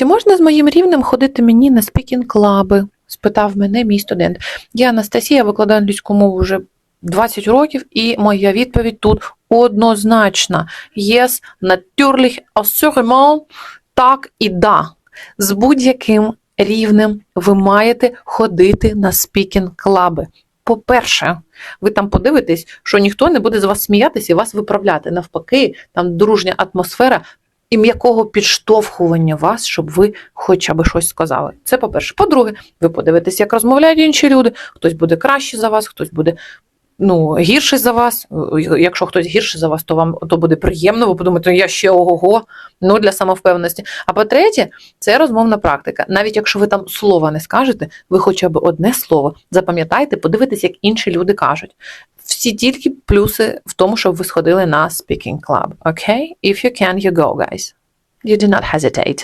Чи можна з моїм рівнем ходити мені на спікінг-клаби? спитав мене мій студент. Я Анастасія, викладаю англійську мову вже 20 років, і моя відповідь тут однозначна. Yes, natürlich, assurément, так і да. З будь-яким рівнем ви маєте ходити на спікінг-клаби. По-перше, ви там подивитесь, що ніхто не буде з вас сміятися і вас виправляти. Навпаки, там дружня атмосфера і м'якого підштовхування вас, щоб ви хоча б щось сказали. Це по-перше. По-друге, ви подивитесь, як розмовляють інші люди. Хтось буде краще за вас, хтось буде ну, гірший за вас. Якщо хтось гірший за вас, то вам то буде приємно, ви подумаєте, я ще ого-го, ну для самовпевненості. А по-третє, це розмовна практика. Навіть якщо ви там слова не скажете, ви хоча б одне слово запам'ятайте, подивитесь, як інші люди кажуть. Всі тільки плюси в тому, щоб ви сходили на speaking club. Okay? If you can, you go, guys. You do not hesitate.